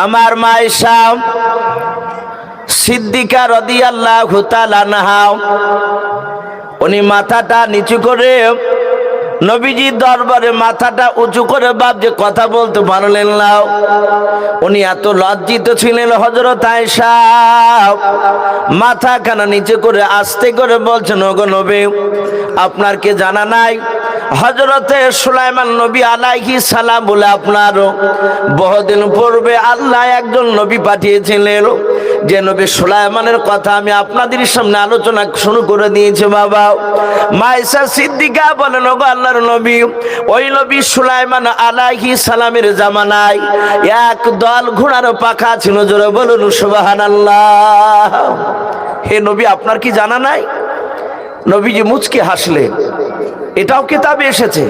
আমার মায়েশা সিদ্দিকা রদিয়াল্লাহ নাহাও উনি মাথাটা নিচু করে নবীজির দরবারে মাথাটা উঁচু করে বাপ যে কথা বলতে পারলেন না। উনি এত লজ্জিত ছিলেন হজরত মাথা খানা নিচে করে আস্তে করে বলছেন, ওগো নবী, আপনার কে জানা নাই? হজরতে সুলাইমান নবী আলাইহি সালাম বলে আপনার বহুদিন পূর্বে আল্লাহ একজন নবী পাঠিয়েছিলেন। যে নবী সুলাইমানের কথা আমি আপনাদের সামনে আলোচনা শুরু করে দিয়েছি, বাবা। মাইসা সিদ্দিকা বলেন, ওগো আল্লাহর নবী, ওই নবী সুলাইমান আলাইহি সালামের জামানায় এক দল ঘোড়ার পাখা ছিল, জোরে বলুন, সুবহানাল্লাহ। হে নবী, আপনার কি জানা নাই? নবীজি মুচকে হাসলেন এটাও কিতাবে এসেছে।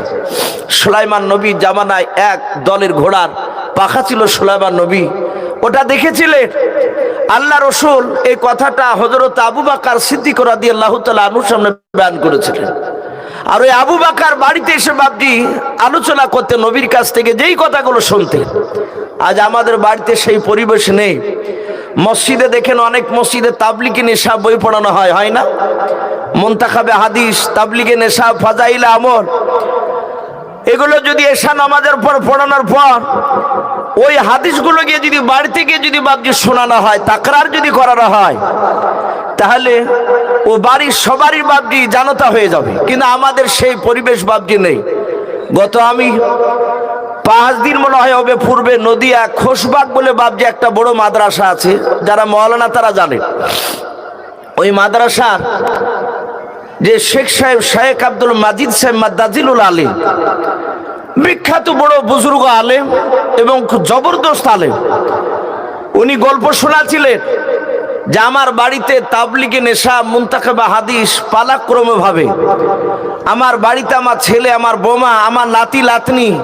সুলাইমান নবীর জামানায় এক দলের ঘোড়ার পাখা ছিল, সুলাইমান নবী। ওটা দেখেছিলেন? আল্লাহ রসুল এই কথাটা হজরত আবু বাকার সিদ্দিক রাদি আল্লাহ তালা আনুর সামনে বয়ান করেছিলেন। আর ওই আবু বাকার বাড়িতে এসে বাপজি আলোচনা করতে নবীর কাছ থেকে যেই কথাগুলো শুনতে। আজ আমাদের বাড়িতে সেই পরিবেশ নেই। মসজিদে দেখেন অনেক মসজিদে তাবলিকে নেশা বই পড়ানো হয় হয় না? মন্তাখাবে হাদিস তাবলিকে নেশা, ফাজাইলা আমল। এগুলো যদি এশা নামাজের পর পড়ানোর পর, ওই হাদিসগুলো গিয়ে যদি বাড়িতে গিয়ে যদি বাবজি শোনানো হয়, তাকরার যদি করানো হয়, তাহলে ও বাড়ির সবারই বাবজি জানতা হয়ে যাবে, কিন্তু আমাদের সেই পরিবেশ বাবজি নেই। গত আমি পাঁচ দিন মনে হয় হবে পূর্বে নদিয়া খোশবাগ বলে বাবজি একটা বড় মাদ্রাসা আছে, যারা মৌলানা তারা জানে। ওই মাদ্রাসার যে শেখ সাহেব শেখ আব্দুল মাজিদ সাহেব মাদ্দাজিলুল আলিম, বিখ্যাত বড় বুজুর্গ আলেম এবং জবরদস্ত আলেম। উনি গল্প শোনাছিলেন যে আমার বাড়িতে তাবলিগে নেশা মুন্তাকেবা হাদিস পালাক্রমে ভাবে। আমার বাড়িতে আমার ছেলে, আমার বোমা, আমার নাতি লাতনি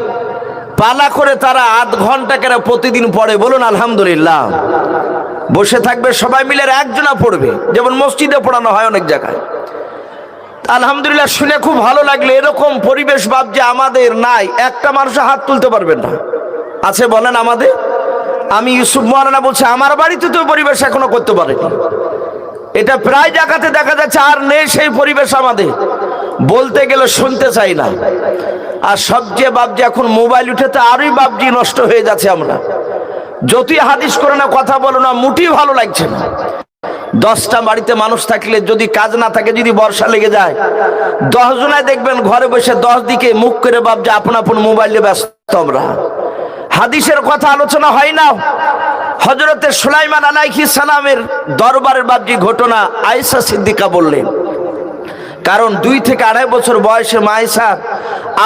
পালা করে তারা আধ ঘণ্টা করে প্রতিদিন পড়ে? বলুন, আলহামদুলিল্লাহ। বসে থাকবে, সবাই মিলে একজনা পড়বে। যেমন মসজিদে পড়ানো হয় অনেক জায়গায়। আলহামদুলিল্লাহ, শুনে খুব ভালো লাগল। এরকম পরিবেশ ভাব যে আমাদের নাই, একটা মানুষ হাত তুলতে পারবেন না। আছে বলেন আমাদের? আমি ইউসুফ মহারানা বলছি, আমার বাড়িতে তো পরিবেশ এখনও করতে পারেনি। এটা প্রায় জায়গাতে দেখা যাচ্ছে, আর নেই সেই পরিবেশ আমাদের। বলতে গেলে শুনতে চাই না। আর সবচেয়ে বাবজি এখন মোবাইল উঠেতে আরোই বাবজি নষ্ট হয়ে যাচ্ছে আমরা। যতই হাদিস করে না কথা বলো না, মুটি ভালো লাগছে না। দশটা বাড়িতে মানুষ থাকলে যদি কাজ না থাকে, যদি বর্ষা লেগে যায় দশ জনায় দেখবেন ঘরে বসে দশ দিকে মুখ করে ভাবছে আপন আপন মোবাইলে ব্যস্ত আমরা। হাদিসের কথা আলোচনা হয় না। হজরতের সুলাইমান আলাইহি সালামের দরবারের বাবজি ঘটনা আয়েশা সিদ্দিকা বললেন। কারণ দুই থেকে আড়াই বছর বয়সে মায়েশা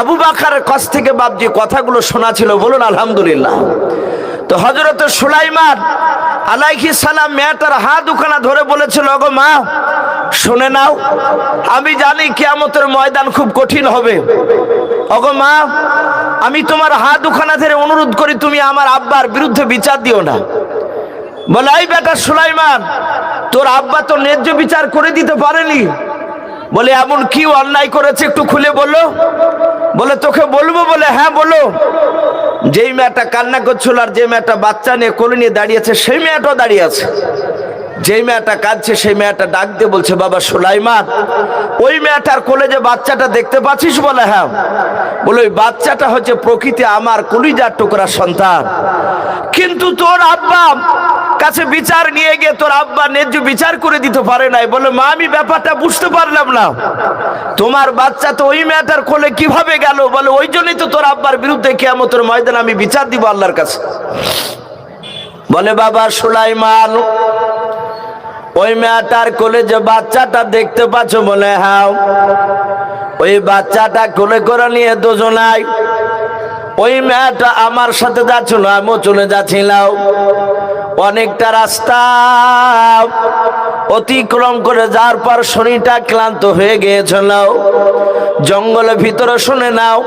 আবু বাকারের কাছ থেকে বাবজি কথাগুলো শোনা ছিল বলুন আলহামদুলিল্লাহ। তো হজরত সুলাইমান আলাইহি সালাম মেয়েটার হাত দুখানা ধরে বলেছিল গো মা, শুনে নাও, আমি জানি কিয়ামতের ময়দান খুব কঠিন হবে। অগো মা আমি তোমার হাত দুখানা ধরে অনুরোধ করি, তুমি আমার আব্বার বিরুদ্ধে বিচার দিও না। বলে, এই বেটা সুলাইমান, তোর আব্বা তো ন্যায্য বিচার করে দিতে পারেনি। বলে, এমন কি অন্যায় করেছে একটু খুলে বলো। বলে, তোকে বলব। বলে হ্যাঁ বলো। যেই মেয়েটা কান্না করছিল আর যে মেয়েটা বাচ্চা নিয়ে কোলে নিয়ে দাঁড়িয়েছে সেই মেয়েটাও দাঁড়িয়ে আছে। যেই মেয়েটা কাঁদছে, সেই মেয়েটা ডাক দিয়ে বলছে, বাবা সোলাইমান, ওই মেয়েটার কোলে যে বাচ্চাটা দেখতে পাচ্ছিস বলে? হ্যাঁ। বলে, ওই বাচ্চাটা হচ্ছে প্রকৃতি আমার কলিজার টুকরা সন্তান। কিন্তু তোর আব্বা কাছে বিচার নিয়ে গিয়ে তোর আব্বা ন্যায্য বিচার করে দিতে পারে নাই। বলে, মা, আমি ব্যাপারটা বুঝতে পারলাম না। তোমার বাচ্চা তো ওই মেয়েটার কোলে কীভাবে গেল? বলে, ওই জন্যই তো তোর আব্বার বিরুদ্ধে কেমতের ময়দান আমি বিচার দিব আল্লাহর কাছে। বলে, বাবা সুলাইমান ওই মেয়েটার কোলে যে বাচ্চাটা দেখতে পাচ্ছ বলে হাও ওই বাচ্চাটা কোলে করে নিয়ে দুজনাই। ওই মেয়েটা আমার সাথে যাচ্ছিল আমিও চলে যাচ্ছিলাম। অনেকটা রাস্তা অতিক্রম করে যাওয়ার পর শরীরটা ক্লান্ত হয়ে গিয়েছিল। জঙ্গলের ভিতরে শুনে নাও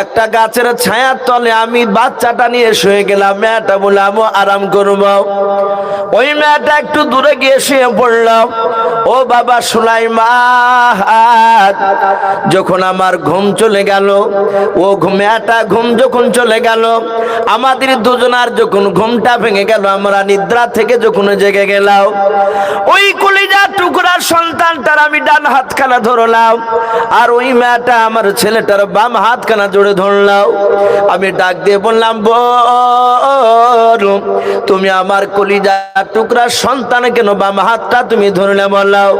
একটা গাছের ছায়ার তলে আমি বাচ্চাটা নিয়ে শুয়ে গেলাম, মেয়েটা বলে আমি আরাম করব। ওই মেয়েটা একটু দূরে গিয়ে শুয়ে পড়লাম ও বাবা সুলাইমান, যখন আমার ঘুম চলে গেল, ও মেয়েটা ঘুম যখন চলে গেল, আমাদের দুজনার যখন ঘুমটা ভেঙে গেল, আমরা নিদ্রা থেকে যখন জেগে গেলাম, ওই কলিজা টুকরার সন্তানটার আমি ডান হাতখানা ধরলাম, আর ওই মেয়েটা আমার ছেলেটার বাম হাতখানা জোড়ে ধরলাম। আমি ডাক দিয়ে বললাম বল। তুমি আমার কলিজা টুকরার সন্তান কেন বাম হাতটা তুমি ধরলে বললাও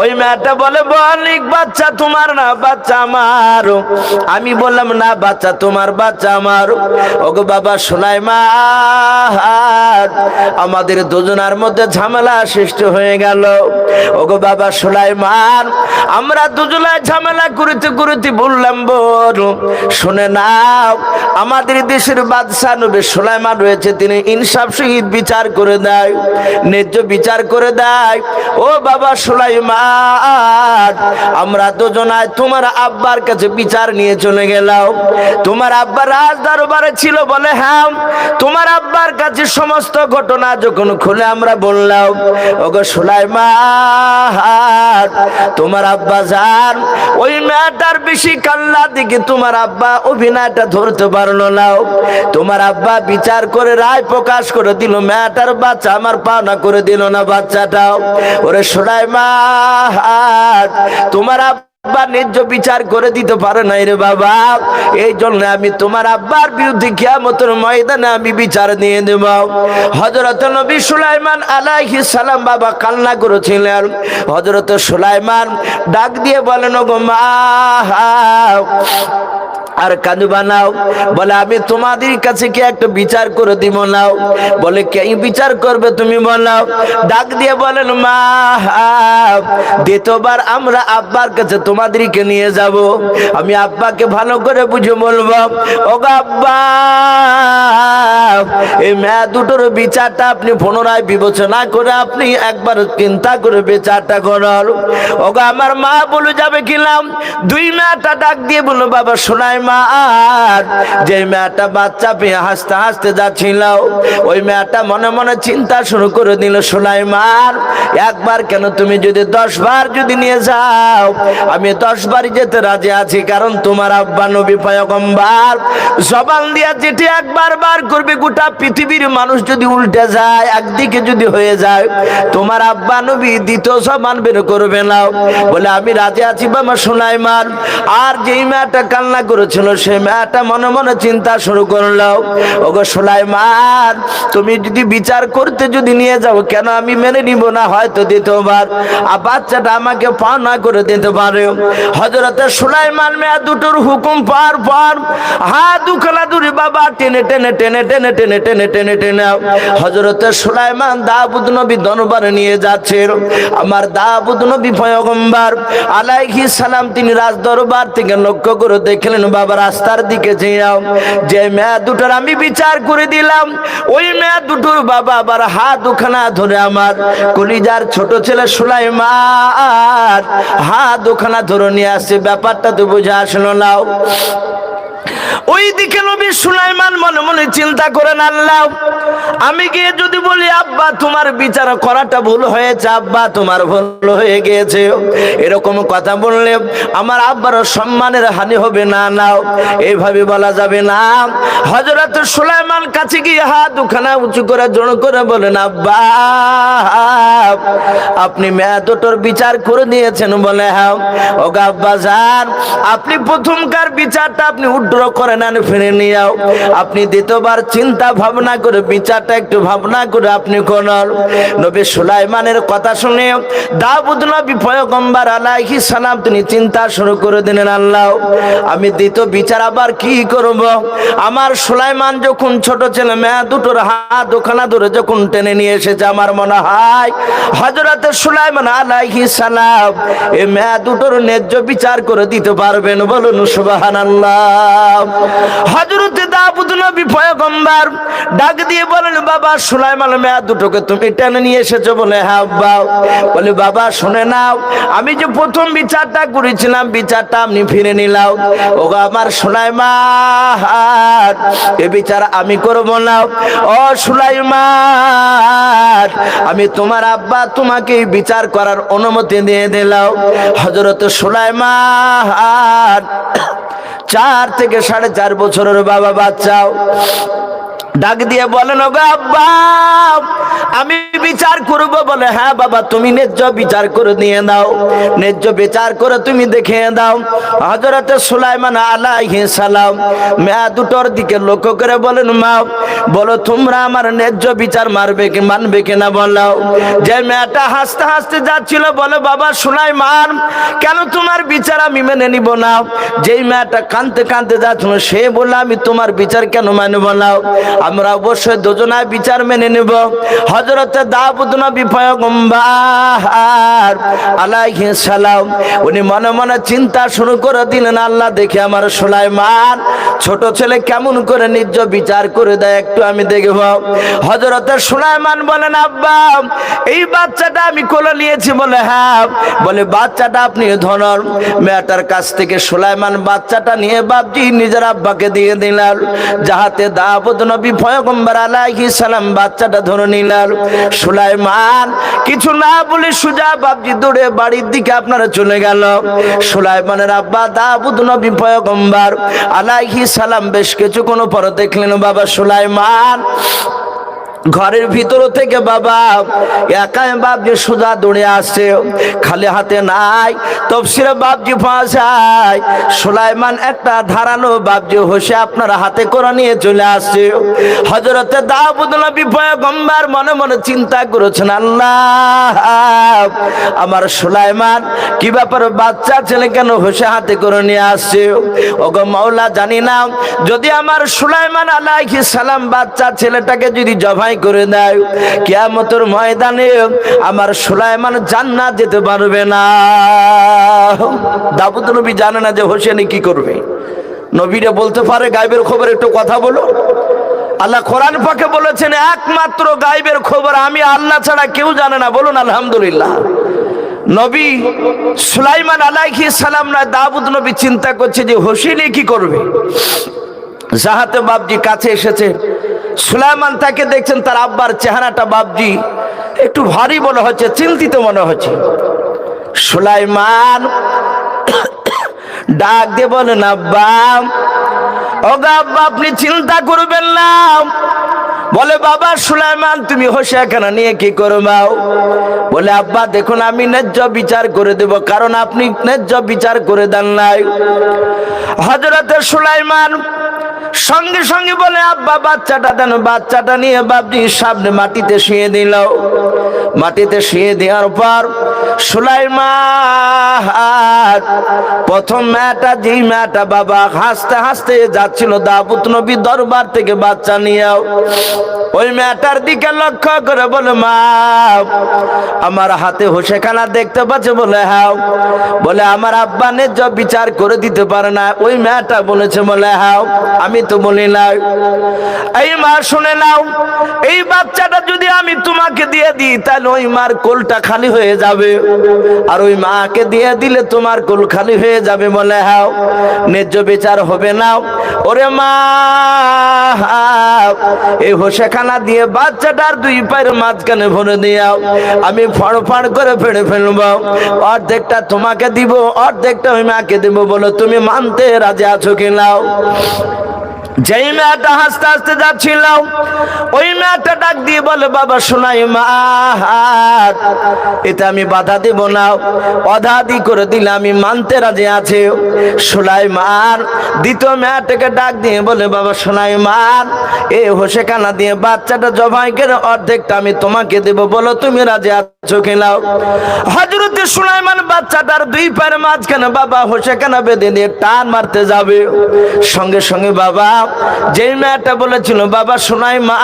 ওই মেয়েটা বলে, বলিক বাচ্চা তোমার না, বাচ্চা আমার। আমি বললাম, না বাচ্চা, তোমার বাচ্চা আমার। ওগো বাবা শোনাই মা আমাদের দুজনার মধ্যে ঝামেলা সৃষ্টি হয়ে গেল। ওগো বাবা সুলাইমান, আমরা দুজনায় ঝামেলা করিতে করিতে বললাম, বল, শুনে নাও, আমাদের দেশের বাদশাহ নবী সুলাইমান রয়েছে, তিনি ইনসাফ সহিত বিচার করে দেয়, ন্যায্য বিচার করে দেয়। ও বাবা সুলাইমান, আমরা দুজনায় তোমার আব্বার কাছে বিচার নিয়ে চলে গেলাম। তোমার আব্বার রাজ দরবারে ছিল বলে হ্যাঁ তোমার আব্বার কাছে সমস্ত ঘটনা যখন খুলে আমরা বললাম, ওগো সুলাইমান, তোমার আব্বা যান, ওই মেয়েটার বেশি কাল্লা দিকে তোমার আব্বা অভিনয়টা ধরতে পারল না। তোমার আব্বা বিচার করে রায় প্রকাশ করে দিল মেয়েটার বাচ্চা আমার পাওনা করে দিল না বাচ্চাটাও। ওরে সুলাইমান তোমার আব্বা ন্যায্য বিচার করে দিতে পারে নাই রে বাবা। এই জন্য আমি তোমার আব্বার বিরুদ্ধে কিয়ামতের ময়দানে আমি বিচার হজরত নবী। সুলাইমান আলাইহিস সালাম বাবা কান্না করেছিলেন। হজরত সুলাইমান ডাক দিয়ে বলেন গো মা, আর কাজু বানাও বলে, আমি তোমাদের কাছে কি একটা বিচার করে দিব নাও বলে, কে বিচার করবে তুমি বলাও ডাক দিয়ে বলেন, মা, দ্বিতীয়বার আমরা আব্বার কাছে তোমাদেরকে নিয়ে যাব। আমি আব্বাকে ভালো করে বুঝে বলব ও আব্বা, এই মেয়া দুটোর বিচারটা আপনি পুনরায় বিবেচনা করে আপনি একবার চিন্তা করে বিচারটা করার ও আমার মা বলে যাবে কিলাম, দুই মেয়াটা ডাক দিয়ে বলল, বাবা শোনায় মা যে মেয়েটা বাচ্চা পেয়ে হাসতে হাসতে যাচ্ছিল ওই মেয়েটা মনে মনে চিন্তা শুরু করে দিল মার একবার কেন তুমি যদি দশ বার যদি নিয়ে যাও, আমি দশ বার যেতে রাজি আছি, কারণ তোমার আব্বা নবী পয়গম্বার। জবান দিয়া যেটি একবার বার করবে, গোটা পৃথিবীর মানুষ যদি উল্টে যায়, একদিকে যদি হয়ে যায়, তোমার আব্বা নবী দ্বিতীয় জবান বের করবে না। বলে, আমি রাজি আছি বাবা সুলাইমান। আর যেই মেয়েটা কান্না করেছিল, সেই মেয়েটা মনে মনে চিন্তা শুরু করল, ওগো সুলাইমান, তুমি যদি বিচার করতে যদি নিয়ে যাও, কেন আমি মেনে নিব না? হয়তো দ্বিতীয়বার। আর বাচ্চাটা আমাকে পাওনা করে দিতে পারে। হজরতে সুলাইমান মেয়া দুটোর হুকুম পার পর, হা দুখানা দূরে বাবা, টেনে টেনে টেনে টেনে টেনে টেনে টেনে টেনে হজরতে সুলাইমান দাবুদ নবী দরবারে নিয়ে যাচ্ছে। আমার দাবুদ নবী পয়গম্বর আলাইহিস সালাম তিনি রাজ দরবার থেকে লক্ষ্য করে দেখলেন, বাবা রাস্তার দিকে যাও যে মেয়া দুটোর আমি বিচার করে দিলাম, ওই মেয়া দুটোর বাবা আবার হাত দুখানা ধরে আমার। কলিজার ছোট ছেলে সুলাইমান হাত দুখানা ধরে নিয়ে আসছে ব্যাপারটা তো বুঝে আসলো নাও ওই দিকে নবী সুলাইমান মনে মনে চিন্তা করেন, আল্লাহ, আমি গিয়ে যদি বলি, আব্বা, তোমার বিচার করাটা ভুল হয়েছে, আব্বা, তোমার ভুল হয়ে গিয়েছে। এরকম কথা বললে আমার আব্বার সম্মানের হানি হবে না নাও এইভাবে বলা যাবে না। হজরত সুলাইমান কাছে গিয়ে হাত দুখানা উঁচু করে, জোর করে বলেন, আব্বা, আপনি মেয়া বিচার করে দিয়েছেন বলে হ্যাঁ। ও আব্বা যান আপনি প্রথমকার বিচারটা আপনি উড্র করে নেন ফিরে নিয়েও। আপনি দ্বিতীয়বার চিন্তা ভাবনা করে, বিচারটা একটু ভাবনা করে আপনি কোন নবী সুলাইমানের কথা শুনে দাউদ নবী পয়গম্বর আলাইহি সালাম তিনি চিন্তা শুরু করে দিলেন, আল্লাহ, আমি দ্বিতীয় বিচার আবার কি করব? আমার সুলাইমান যখন ছোট ছেলে, মেয়া দুটোর হাত ওখানা ধরে যখন টেনে নিয়ে এসেছে, আমার মনে হয় হজরত সুলাইমান আলাইহি সালাম এ মেয়া দুটোর ন্যায্য বিচার করে দিতে পারবেন বলুন, সুবহানাল্লাহ। হজরত দাউদ নবী পয়গম্বর ডাক দিয়ে বলেন, বাবা, সুলাইমান মেয়া দুটোকে তুমি টেনে নিয়ে এসেছ বলে হ্যাঁ বলে, বাবা, শুনে নাও, আমি যে প্রথম বিচারটা করেছিলাম, বিচারটা আপনি ফিরে নিলাম। ও আমার সুলাইমান, এ বিচার আমি করব না। ও সুলাইমান, আমি তোমার আব্বা তোমাকে বিচার করার অনুমতি দিয়ে দিলাম। হজরত সুলাইমান চার থেকে সাড়ে চার বছরের বাবা বাচ্চাও। ডাক দিয়ে বলেন আমি বিচার করব। বলে হ্যাঁ বাবা, তুমি ন্যায্য বিচার করে নিয়ে দাও ন্যায্য বিচার করে তুমি দেখে দাও হজরতে সুলাইমান আলাইহিস সালাম মেয়া দুটোর দিকে লক্ষ্য করে বলেন, মা, বলো তোমরা আমার ন্যায্য বিচার মারবে কি, মানবে কিনা বলো? যে মেয়েটা হাসতে হাসতে যাচ্ছিল, বলে, বাবা সুলাইমান, কেন তোমার বিচার আমি মেনে নিব না? যেই মেয়েটা কানতে কানতে যাচ্ছিল, সে বলে আমি তোমার বিচার কেন মানব না? আমরা অবশ্যই দুজনায় বিচার মেনে নেব। হজরতে দাউদ নবী পয়গম্বর আলাইহিস সালাম, উনি মনে মনে চিন্তা শুরু করে দিলেন, আল্লাহ দেখে আমার সুলাইমান ছোট ছেলে কেমন করে নিজ বিচার করে দেয় একটু আমি দেখব। হজরতে সুলাইমান বলেন, আব্বা, এই বাচ্চাটা আমি কোলে নিয়েছি বলে হ্যাঁ বলে, বাচ্চাটা আপনি ধরন, মেয়েটার কাছ থেকে সুলাইমান বাচ্চাটা নিয়ে বাপজি নিজের আব্বাকে দিয়ে দিলাম যাহাতে দাউদ নবী পয়গম্বর আলাইহি সালাম বাচ্চাটা ধরে নিলাম সুলাইমান, কিছু না বলে সুজা বাপজি দৌড়ে বাড়ির দিকে আপনারা চলে গেল। সুলাইমানের আব্বা দাবুদ নবী পয়গম্বর আলাইহি সালাম বেশ কিছু কোনো পর দেখলেন, বাবা সুলাইমান ঘরের ভিতর থেকে বাবা, একাই বাপজি সোজা দৌড়ে আসছে, খালি হাতে নাই, তফসিরে বাপজি ফাঁসায়। সুলাইমান একটা ধারালো বাপজি হোসে আপনার হাতে করে নিয়ে চলে আসছে। হজরতে দাউদ নবী পয়গম্বর মনে মনে চিন্তা করেছেন, আল্লাহ, আমার সুলাইমান, কি ব্যাপার বাচ্চা ছেলে কেন হোসে হাতে করে নিয়ে আসছে? ওগো মাওলা জানি না, যদি আমার সুলাইমান আলাইহিস সালাম বাচ্চা ছেলেটাকে যদি জবাই করে দেয় কিয়ামতের ময়দানে আমার সুলাইমান জান্নাত যেতে পারবে না। দাবুদ নবী জানে না যে হোসেনি কি করবে। নবীরে বলতে পারে গাইবের খবর একটু কথা বলো। আল্লাহ কোরআন পাকে বলেছেন, একমাত্র গাইবের খবর আমি আল্লাহ ছাড়া কেউ জানে না। বলুন, আলহামদুলিল্লাহ। নবী সুলাইমান আলাইহি সালাম না, দাউদ নবী চিন্তা করছে যে হোসেনি কি করবে। জাহাতে বাবজি কাছে এসেছে সুলাইমান তাকে দেখছেন, তার আব্বার চেহারাটা বাবজি একটু ভারী মনে হচ্ছে, চিন্তিত মনে হচ্ছে। সুলাইমান ডাক দেবেন আব্বা, ওগা আব্বা, আপনি চিন্তা করবেন না। বলে, বাবা সুলাইমান, তুমি হোসে এখানে নিয়ে কি করবাও বলে, আব্বা, দেখুন, আমি ন্যায্য বিচার করে দেব, কারণ আপনি ন্যায্য বিচার করে দেন নাই। হজরতে সুলাইমান সঙ্গে সঙ্গে বলে, আব্বা, বাচ্চাটা দেন, বাচ্চাটা নিয়ে বাবজি সামনে মাটিতে শুয়ে দিল। মাটিতে শুয়ে দেওয়ার পর সুলাইমান, প্রথম মেয়েটা, যেই মেয়েটা বাবা হাসতে হাসতে যাচ্ছিল দাবুত নবী দরবার থেকে বাচ্চা নিয়েও, ওই মেয়েটার দিকে লক্ষ্য করে বলে, মা, আমার হাতে হোসেখানা দেখতে পাচ্ছে? বলে হ্যাঁ। বলে, আমার আব্বা ন্যায্য বিচার করে দিতে পারে না। ওই মেয়েটা বলেছে, বলে হ্যাঁ আমি তো বলি না এই মা, শুনে নাও, এই বাচ্চাটা যদি আমি তোমাকে দিয়ে দিই, তাহলে ওই মার কোলটা খালি হয়ে যাবে। আর ওই মাকে দিয়ে দিলে তোমার কোল খালি হয়ে যাবে বলে হ্যাঁ ন্যায্য বিচার হবে না। ওরে মা এই হোসেখানা দিয়ে বাচ্চাটার দুই পায়ের মাঝখানে ভরে দিয়াও। আমি ফড় ফড় করে ফেড়ে ফেলব। অর্ধেকটা তোমাকে দিব, অর্ধেকটা ওই মাকে দিব বলো, তুমি মানতে রাজি আছো কিনাও যেই মেয়েটা হাসতে হাসতে যাচ্ছিল ওই মেয়েটা ডাক দিয়ে বলে, বাবা শোনাই মা এতে আমি বাধা দেব না। অধাদি করে দিলে আমি মানতে রাজি আছে। সোলাই মার দ্বিতীয় মেয়েটাকে ডাক দিয়ে বলে, বাবা সোনাই মার এ হোসে কানা দিয়ে বাচ্চাটা জবাই করে অর্ধেকটা আমি তোমাকে দেব বলো তুমি রাজি আছো চোখে লাও হজরতে সুলাইমান বাচ্চাটার দুই পায়ের মাঝখানে বাবা হোসে কেন বেঁধে দিয়ে টান মারতে যাবে। সঙ্গে সঙ্গে বাবা যেই মেয়েটা বলেছিল, বাবা সুনাই মা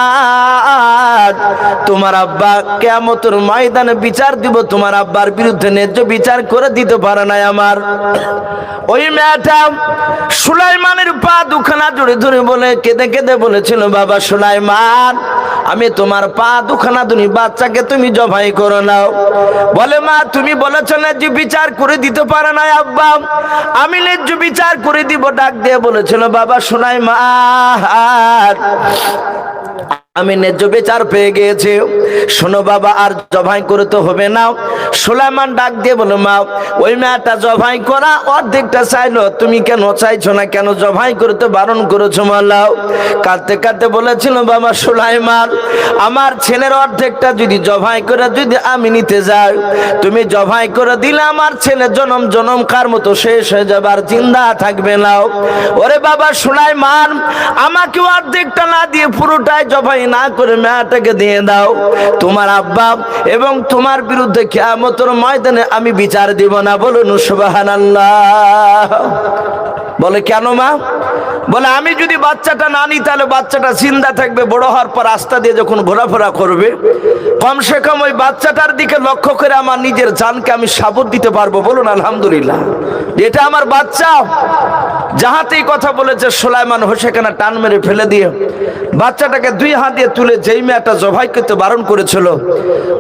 তোমার আব্বা কেমতর ময়দানে বিচার দিব, তোমার আব্বার বিরুদ্ধে ন্যায্য বিচার করে দিতে পারে নাই আমার। ওই মেয়েটা সুলাইমানের পা দুখানা জুড়ে ধরে বলে, কেঁদে কেঁদে বলেছিল, বাবা সুলাইমান আমি তোমার পা দুখানা দুনি বাচ্চাকে তুমি জবাই করো নাও। বলে মা, তুমি বলেছ না যে বিচার করে দিতে পারে না আব্বা? আমি ন্যায্য বিচার করে দিব, ডাক দিয়ে বলেছিল, বাবা, শোনাই মা আমি ন্যায্য বিচার পেয়ে গিয়েছি। শোনো বাবা, আর জবাই করে তো হবে না। সোলাইমান ডাক দিয়ে বলো, মা, ওই মেয়েটা জবাই করা অর্ধেকটা চাইলো। তুমি কেন চাইছো না? কেন জবাই তো বারণ করেছ মাল্লাও কাঁদতে কাঁদতে বলেছিল, বাবা সোলাইমান, আমার ছেলের অর্ধেকটা যদি জবাই করে, যদি আমি নিতে যাই, তুমি জবাই করে দিলে আমার ছেলে জনম জনম কার মতো শেষ হয়ে যাবে, আর থাকবে না। ওরে বাবা সোলাইমান, আমাকে অর্ধেকটা না দিয়ে পুরোটাই জবাই না করে মেয়েটাকে দিয়ে দাও। তোমার আব্বা এবং তোমার বিরুদ্ধে কেমতর ময়দানে আমি বিচার দিব না। বলুন সুবাহান বলে, কেন মা? বলে, আমি যদি বাচ্চাটা না নিই, তাহলে বাচ্চাটা চিন্তা থাকবে। বড় হওয়ার পর রাস্তা দিয়ে যখন ঘোরাফেরা করবে, কমসে কম ওই বাচ্চাটার দিকে লক্ষ্য করে আমার নিজের জানকে আমি সাবর দিতে পারব। বলুন, আলহামদুলিল্লাহ। এটা আমার বাচ্চা। যাহাতেই কথা বলেছে, সোলাইমান হোসেখানা টান মেরে ফেলে দিয়ে বাচ্চাটাকে দুই হাত দিয়ে তুলে যেই মেয়েটা জবাই করতে বারণ করেছিল,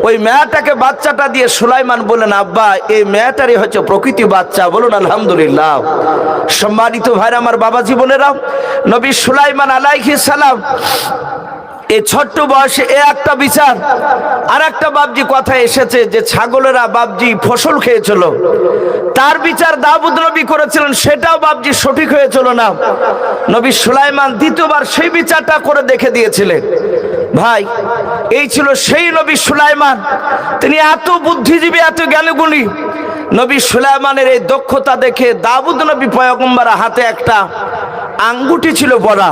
ওই মেয়েটাকে বাচ্চাটা দিয়ে সোলাইমান বলেন আব্বা, এই মেয়েটারই হচ্ছে প্রকৃতি বাচ্চা, বলুন আলহামদুলিল্লাহ। সম্মানিত ভাইরা, আমার বাবা জীবনেরা নবী সুলাইমান আলাইহি সালাম এই ছোট্ট বয়সে এ একটা বিচার। আর একটা বাবজি কথা এসেছে যে ছাগলেরা বাবজি ফসল খেয়েছিল। তার বিচার দাবুদ নবী করেছিলেন, সেটাও বাবজি সঠিক হয়েছিল না। নবী সুলাইমান দ্বিতীয়বার সেই বিচারটা করে দেখে দিয়েছিলেন। ভাই, এই ছিল সেই নবী সুলাইমান। তিনি এত বুদ্ধিজীবী, এত জ্ঞানগুণী। নবী সুলাইমানের এই দক্ষতা দেখে দাবুদ নবী পয়গম্বর হাতে একটা আঙ্গুটি ছিল বড়া।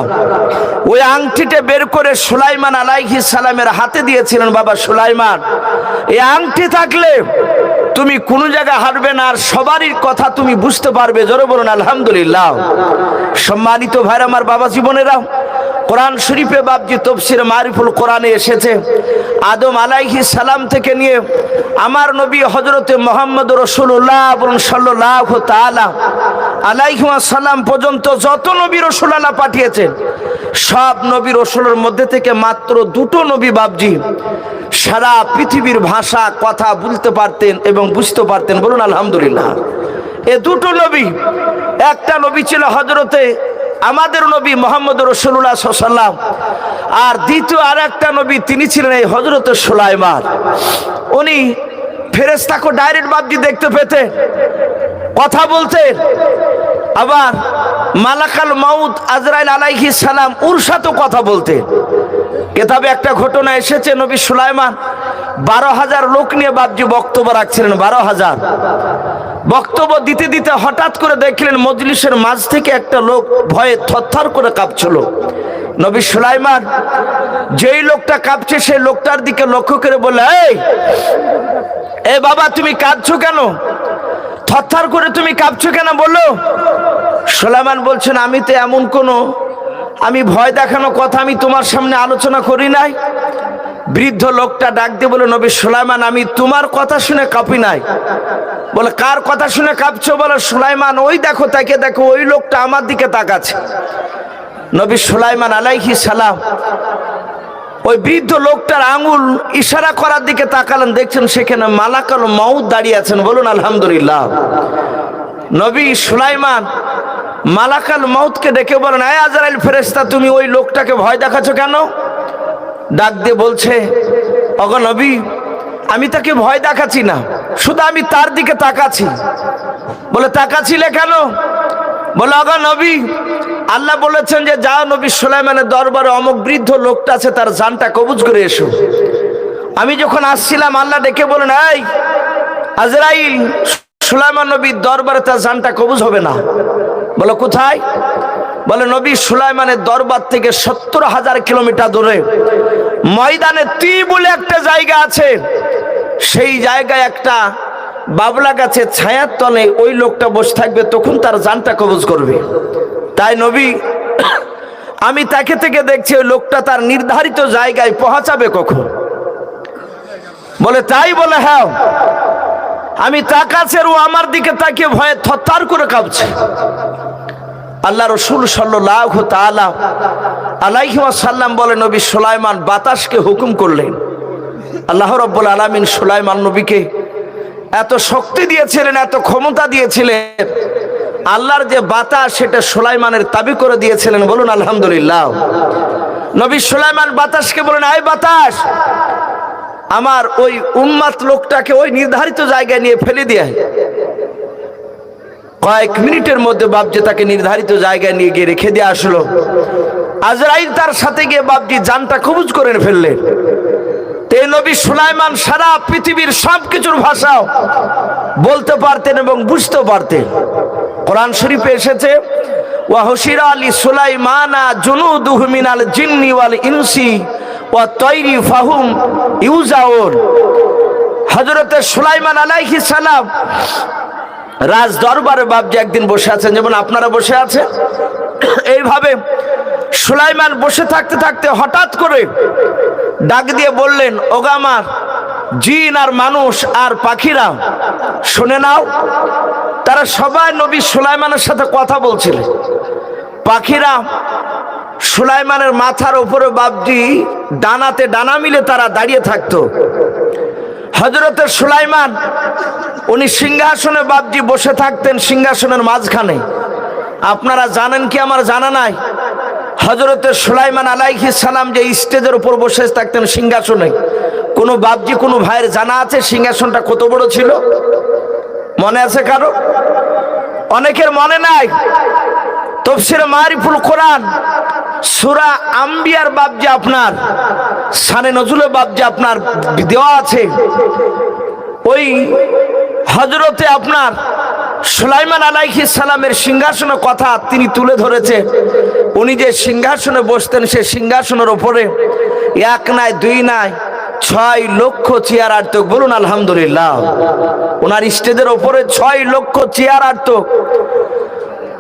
ওই আংটিটা বের করে সুলাইমান আলাইহি সালামের হাতে দিয়েছিলেন, বাবা সুলাইমান, এই আংটি থাকলে তুমি কোন জায়গায় হারবে না, আর সবারই কথা তুমি বুঝতে পারবে। জোরে বলুন, আলহামদুলিল্লাহ। সম্মানিত ভাইরা আমার বাবা জীবনেরা কোরআন শরীফে বাবজি তফসির মারিফুল কোরআনে এসেছে। আদম আলাইহি সালাম থেকে নিয়ে আমার নবী হজরতে মোহাম্মদ রসুল্লাহ সাল্লাহ তালা সালাম পর্যন্ত যত নবী রসুল্লাহ পাঠিয়েছেন, সব নবী রসুলের মধ্যে থেকে মাত্র দুটো নবী বাবজি সারা পৃথিবীর ভাষা, কথা বলতে পারতেন এবং বুঝতে পারতেন। বলুন, আলহামদুলিল্লাহ। এ দুটো নবী, একটা নবী ছিল হজরতে আমাদের নবী মোহাম্মদ রসুল্লাহ সাল্লাম আর দ্বিতীয় আর একটা নবী তিনি ছিলেন এই হজরত সোলাইমান। উনি ফেরেস্তাকে ডাইরেক্ট বাবজি দেখতে পেতে কথা বলতে আবার মালাকাল মাউদ আজরাইল আলাইহি সালাম ওর সাথেও কথা বলতে। কেতাবে একটা ঘটনা এসেছে নবী সুলাইমান, বারো হাজার লোক নিয়ে বাবজি বক্তব্য রাখছিলেন, বারো হাজার। বক্তব্য দিতে দিতে হঠাৎ করে দেখলেন মজলিসের মাঝ থেকে একটা লোক ভয়ে থরথর করে কাঁপছিল। নবী সুলাইমান যেই লোকটা কাঁপছে, সেই লোকটার দিকে লক্ষ্য করে বলে এই, এ বাবা, তুমি কাঁদছো কেন? থরথর করে তুমি কাঁপছো কেন বলল সোলাইমান বলছেন, আমি তো এমন কোনো, আমি ভয় দেখানো কথা আমি তোমার সামনে আলোচনা করি নাই। বৃদ্ধ লোকটা ডাক দিয়ে বলে, নবী সুলাইমান, আমি তোমার কথা শুনে কাঁপি নাই। বলে, কার কথা শুনে কাঁপছো? বলে, সুলাইমান, ওই দেখো, তাকে দেখো, ওই লোকটা আমার দিকে তাকাচ্ছে। নবী সুলাইমান আলাইহি সালাম ওই বৃদ্ধ লোকটার আঙুল ইশারা করার দিকে তাকালেন, দেখছেন সেখানে মালাকাল মাউদ দাঁড়িয়ে আছেন। বলুন, আলহামদুলিল্লাহ। নবী সুলাইমান মালাকাল মাউদকে ডেকে বলেন আয় আজরাইল ফেরেস্তা তুমি ওই লোকটাকে ভয় দেখাচ্ছ কেন? ডাক দিয়ে বলছে অগ নবী, আমি তাকে ভয় দেখাচ্ছি না। শুধু আমি তার দিকে তাকাচ্ছি। বলে তাকাছিলে কেন? বলে অগ নবী, আল্লাহ বলেছেন যে যাও নবী সুলাইমানের দরবারে অমুক বৃদ্ধ লোকটা আছে, তার জানটা কবুজ করে এসো। আমি যখন আসছিলাম, আল্লাহ ডেকে বলেন এই, আজরাইল, সুলাইমান নবীর দরবারে তার জানটা কবুজ হবে না। বলো, কোথায়? বলে, নবী সুলাইমানের দরবার থেকে সত্তর হাজার কিলোমিটার দূরে, ময়দানে তি বলে একটা জায়গা আছে। সেই জায়গায় একটা বাবলা গাছের ছায়ার তলে ওই লোকটা বসে থাকবে, তখন তার জানটা কবজ করবে। তাই নবী, আমি তাকে থেকে দেখছি ওই লোকটা তার নির্ধারিত জায়গায় পৌঁছাবে কখন। বলে, তাই বলে হ্যাঁ। আমি তাকাছের ও আমার দিকে তাকিয়ে ভয়ে থরথর করে কাঁপছে। আল্লাহ রসুল সাল্লাহ তালা আলাইহি সাল্লাম বলে, নবী সুলাইমান বাতাসকে হুকুম করলেন। আল্লাহ রব্বুল আলমিন সুলাইমান নবীকে এত শক্তি দিয়েছিলেন, এত ক্ষমতা দিয়েছিলেন। আল্লাহর যে বাতাস সেটা সুলাইমানের দাবি করে দিয়েছিলেন। বলুন, আলহামদুলিল্লাহ। নবী সুলাইমান বাতাসকে বলেন, আয় বাতাস, আমার ওই উম্মাত লোকটাকে ওই নির্ধারিত জায়গায় নিয়ে ফেলে দিয়ে কয়েক মিনিটের মধ্যে বাপজি তাকে নির্ধারিত জায়গায় নিয়ে গিয়ে রেখে দিয়ে আসলো। আজরাইল তার সাথে গিয়ে বাপজি জানটা কবুজ করে ফেললেন। তে নবী সুলাইমান, সারা পৃথিবীর সব কিছুর ভাষাও বলতে পারতেন এবং বুঝতে পারতেন। কোরআন শরীফে এসেছে ইনসি তৈরি ফাহুম সুলাইমান আলাইহিস সালাম রাজ দরবারে বাপজি একদিন বসে আছেন। যেমন আপনারা বসে আছেন, এইভাবে সুলাইমান বসে থাকতে থাকতে হঠাৎ করে ডাক দিয়ে বললেন ওগামার জিন আর মানুষ আর পাখিরা, শুনে নাও, তারা সবাই নবী সুলাইমানের সাথে কথা বলছিলেন পাখিরা সুলাইমানের মাথার উপরে বাপজি ডানাতে ডানা মিলে তারা দাঁড়িয়ে থাকতো। হজরতের সুলাইমান, উনি সিংহাসনে বাপজি বসে থাকতেন সিংহাসনের মাঝখানে। আপনারা জানেন কি আমার জানা নাই? হজরতের সুলাইমান আলাইহি সালাম যে স্টেজের উপর বসে থাকতেন সিংহাসনে কোনো বাপজি, কোনো ভাইয়ের জানা আছে সিংহাসনটা কত বড় ছিল? মনে আছে কারও? অনেকের মনে নাই। তফসিরে মারিফুল কোরআন, সুরা আম্বিয়ার বাবজি আপনার, সানে নজরুলের বাবজি আপনার দেওয়া আছে। ওই হজরতে আপনার সুলাইমান আলাইহি সালামের সিংহাসনের কথা তিনি তুলে ধরেছে। উনি যে সিংহাসনে বসতেন, সে সিংহাসনের ওপরে এক নাই, দুই নাই, ছয় লক্ষ চেয়ার আর্তক। বলুন, আলহামদুলিল্লাহ। ওনার স্টেজের ওপরে ছয় লক্ষ চেয়ার আর্তক।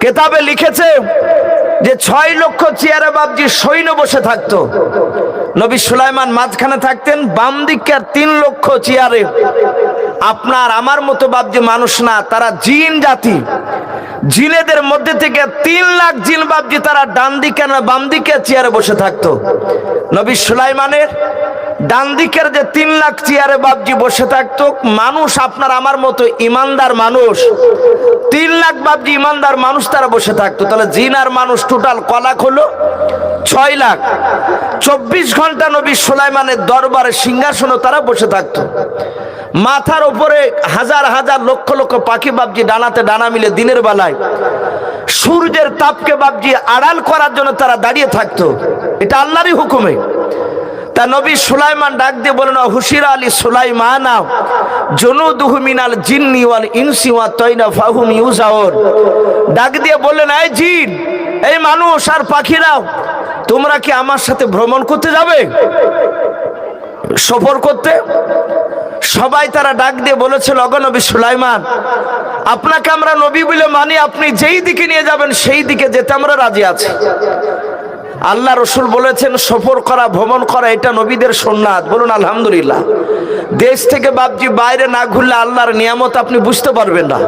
কেতাবে লিখেছে যে, ছয় লক্ষ চেয়ারে বাবজি সৈন্য বসে থাকতো। নবী সুলাইমান মাঝখানে থাকতেন বাম দিককার তিন লক্ষ চেয়ারে। আপনার, আমার মতো বাবজি মানুষ না, তারা জিন জাতি। জিনেদের মধ্যে থেকে তিন লাখ জিন বাবজি তারা ডান দিকে না বাম দিকে চেয়ারে বসে থাকতো। নবী সুলাইমানের ডান দিকের যে তিন লাখ চেয়ারে বাবজি বসে থাকতো, মানুষ আপনার, আমার মতো ইমানদার মানুষ, তিন লাখ বাবজি ইমানদার মানুষ তারা বসে থাকতো। তাহলে জিন আর মানুষ টোটাল কলাক হলো ছয় লাখ। চব্বিশ ঘণ্টা নবী সুলাইমানের দরবারে সিংহাসনে তারা বসে থাকতো। মাথার উপরে হাজার হাজার লক্ষ লক্ষ পাখি বাবজি ডানাতে ডানা মিলে দিনের বেলায়। সূর্যের তাপকে বাবজি আড়াল করার জন্য তারা দাঁড়িয়ে থাকতো। এটা আল্লাহরই হুকুমে। তা নবী সুলাইমান ডাক দিয়ে বলেন হুশির আলী সুলাইমান জনুদুহু মিনাল জিন্নি ওয়াল ইনসি ওয়া তৈনা ফাহুম ইউজাউর ডাক দিয়ে বললেন, এই জিন, এই মানুষ আর পাখিরাও তোমরা কি আমার সাথে ভ্রমণ করতে যাবে? সফর করতে? সবাই তারা ডাক দিয়ে বলেছিল অগনবী সুলাইমান, আপনাকে আমরা নবী বলে মানি, আপনি যেই দিকে নিয়ে যাবেন, সেই দিকে যেতে আমরা রাজি আছি। আল্লাহ রসুল বলেছেন, সফর করা, ভ্রমণ করা, এটা নবীদের সোননাথ। বলুন, আলহামদুলিল্লাহ। দেশ থেকে বাপজি বাইরে না ঘুরলে আল্লাহর নিয়ামত আপনি বুঝতে পারবেন না।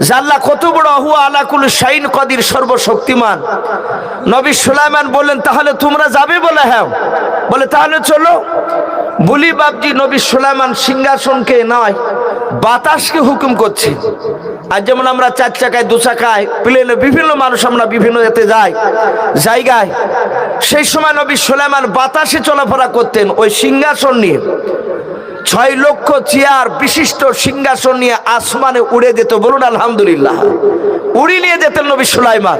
আল্লাহ কত বড় আহু আলাকুল শাইন কদির সর্বশক্তিমান। নবী সুলাইমান বললেন, তাহলে তোমরা যাবে বলে হ্যাঁ? বলে, তাহলে চলো। বলি বাপজি নবী সুলাইমান সিংহাসনকে নয় বাতাসকে হুকুম করছে। আর যেমন আমরা চার চাকায়, দু চাকায়, প্লেনে বিভিন্ন মানুষ আমরা বিভিন্ন এতে যাই, জায়গায়, সেই সময় নবী সুলাইমান বাতাসে চলাফেরা করতেন ওই সিংহাসন নিয়ে। ছয় লক্ষ চেয়ার বিশিষ্ট সিংহাসন নিয়ে আসমানে উড়ে যেত। বলুন, আলহামদুলিল্লাহ। উড়ি নিয়ে যেতেন নবী সুলাইমান।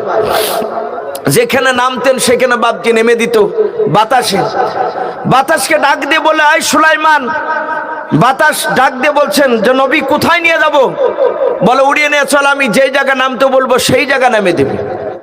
যেখানে নামতেন, সেখানে বাপজি নেমে দিত বাতাসে। বাতাসকে ডাক দিয়ে বলে, আয় সুলাইমান। বাতাস ডাক দিয়ে বলছেন যে, নবী, কোথায় নিয়ে যাব? বলে, উড়িয়ে নিয়ে চল, আমি যেই জায়গা নামতে বলব, সেই জায়গা নামে দিবি।